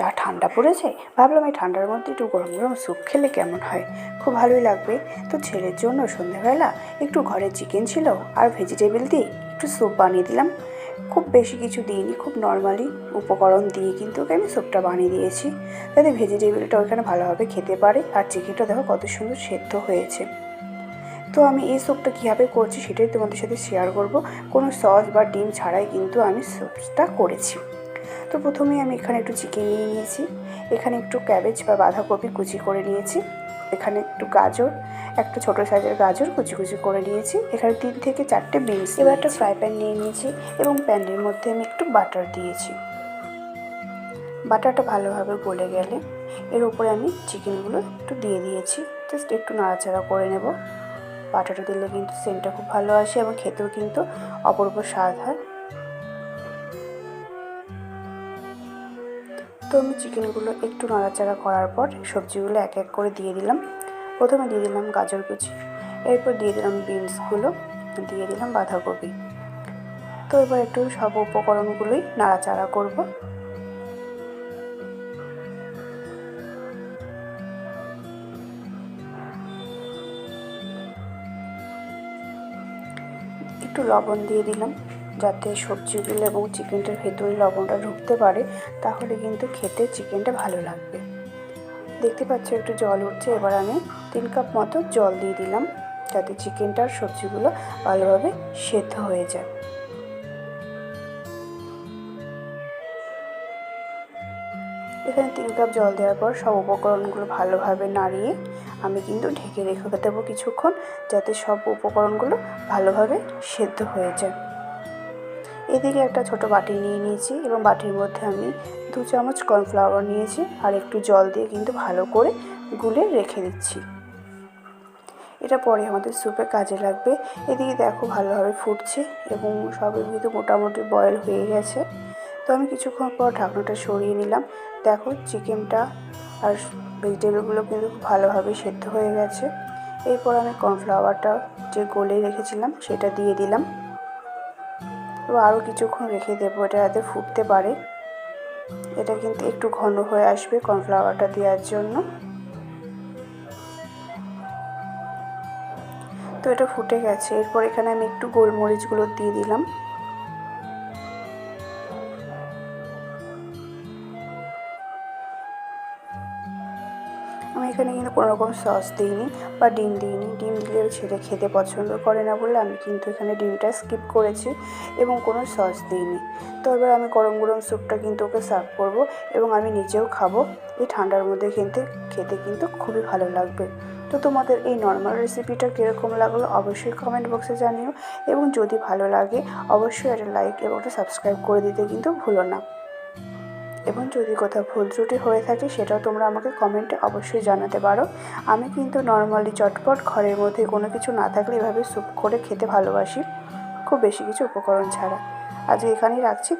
যা ঠান্ডা পড়েছে, ভাবলাম এই ঠান্ডার মধ্যে একটু গরম গরম স্যুপ খেলে কেমন হয়? খুব ভালোই লাগবে। তো ছেলের জন্য সন্ধ্যাবেলা একটু ঘরে চিকেন ছিল আর ভেজিটেবল দিয়ে একটু স্যুপ বানিয়ে দিলাম। খুব বেশি কিছু দিইনি, খুব নর্মালি উপকরণ দিয়ে কিন্তু ওকে আমি স্যুপটা বানিয়ে দিয়েছি। যাতে ভেজিটেবলটা ওখানে ভালোভাবে খেতে পারে আর চিকেনটা দেখো কত সুন্দর সেদ্ধ হয়েছে। তো আমি এই স্যুপটা কীভাবে করছি সেটাই তোমাদের সাথে শেয়ার করব। কোনো সস বা ডিম ছাড়াই কিন্তু আমি স্যুপটা করেছি। তো প্রথমে আমি এখানে একটু চিকেন নিয়ে নিয়েছি। এখানে একটু ক্যাবেজ বা বাঁধাকপি কুচি করে নিয়েছি। এখানে একটু গাজর একটা ছোটো সাইজের গাজর কুচি কুচি করে নিয়েছি। এখানে তিন থেকে চারটে বিনস এবার একটা ফ্রাই প্যান নিয়ে নিয়েছি এবং প্যানের মধ্যে আমি একটু বাটার দিয়েছি। বাটারটা ভালোভাবে গলে গেলে এর উপরে আমি চিকেনগুলো একটু দিয়ে দিয়েছি। জাস্ট একটু নাড়াচাড়া করে নেব। বাটারটা দিলে কিন্তু সেন্টটা খুব ভালো আসে এবং খেতেও কিন্তু অপূর্ব স্বাদ হয়। তো আমি চিকেনগুলো একটু নাড়াচাড়া করার পর সবজিগুলো এক এক করে দিয়ে দিলাম। প্রথমে দিয়ে দিলাম গাজর কুচি, এরপর দিয়ে দিলাম বিনসগুলো, দিয়ে দিলাম বাঁধাকপি। তো এবার একটু সব উপকরণগুলোই নাড়াচাড়া করব। একটু লবণ দিয়ে দিলাম। যাতে সবজিগুলো এবং চিকেনটার ভেতরে লবণটা ঢুকতে পারে, তাহলে কিন্তু খেতে চিকেনটা ভালো লাগবে। দেখতে পাচ্ছ একটু জল উঠছে, এবার আমি তিন কাপ মতো জল দিয়ে দিলাম, যাতে চিকেনটার সবজিগুলো ভালোভাবে সেদ্ধ হয়ে যায়। এখানে তিন কাপ জল দেওয়ার পর সব উপকরণগুলো ভালোভাবে নাড়িয়ে আমি কিন্তু ঢেকে রেখে দেবো কিছুক্ষণ, যাতে সব উপকরণগুলো ভালোভাবে সেদ্ধ হয়ে যায়। এদিকে একটা ছোট বাটি নিয়ে নিয়েছি এবং বাটির মধ্যে আমি দু চামচ কর্নফ্লাওয়ার নিয়েছি আর একটু জল দিয়ে কিন্তু ভালো করে গুলে রেখে দিচ্ছি। এটা পরে আমাদের স্যুপে কাজে লাগবে। এদিকে দেখো ভালোভাবে ফুটছে এবং সবই কিন্তু মোটামুটি বয়েল হয়ে গেছে। তো আমি কিছুক্ষণ পর ঢাকনাটা সরিয়ে নিলাম। দেখো চিকেনটা আর ভেজিটেবলগুলো কিন্তু ভালোভাবে সেদ্ধ হয়ে গেছে। এরপর আমি কর্নফ্লাওয়ারটা যে গলে রেখেছিলাম সেটা দিয়ে দিলাম। তো আরও কিছুক্ষণ রেখে দেবো, এটা যাতে ফুটতে পারে। এটা কিন্তু একটু ঘন হয়ে আসবে কর্নফ্লাওয়ারটা দেওয়ার জন্য। তো এটা ফুটে গেছে। এরপর এখানে আমি একটু গোলমরিচগুলো দিয়ে দিলাম। আমি এখানে কিন্তু কোনো রকম সস দিইনি বা ডিম দিইনি। ডিম দিলে ছেলে খেতে পছন্দ করে না বলে আমি কিন্তু এখানে ডিমটা স্কিপ করেছি এবং কোনো সস দিইনি। তো এবার আমি গরম গরম স্যুপটা কিন্তু ওকে সার্ভ করব এবং আমি নিজেও খাব। এই ঠান্ডার মধ্যে কিন্তু খেতে কিন্তু খুবই ভালো লাগবে। তো তোমাদের এই নর্মাল রেসিপিটা কীরকম লাগল অবশ্যই কমেন্ট বক্সে জানিও এবং যদি ভালো লাগে অবশ্যই একটা লাইক এবং একটা সাবস্ক্রাইব করে দিতে কিন্তু ভুলো না। এবং যদি কোথাও ভুল ত্রুটি হয়ে থাকে, সেটাও তোমরা আমাকে কমেন্টে অবশ্যই জানাতে পারো। আমি কিন্তু নর্মালি চটপট ঘরের মধ্যে কোনো কিছু না থাকলে এভাবে স্যুপ করে খেতে ভালোবাসি। খুব বেশি কিছু উপকরণ ছাড়া। আজকে এখানেই রাখছি।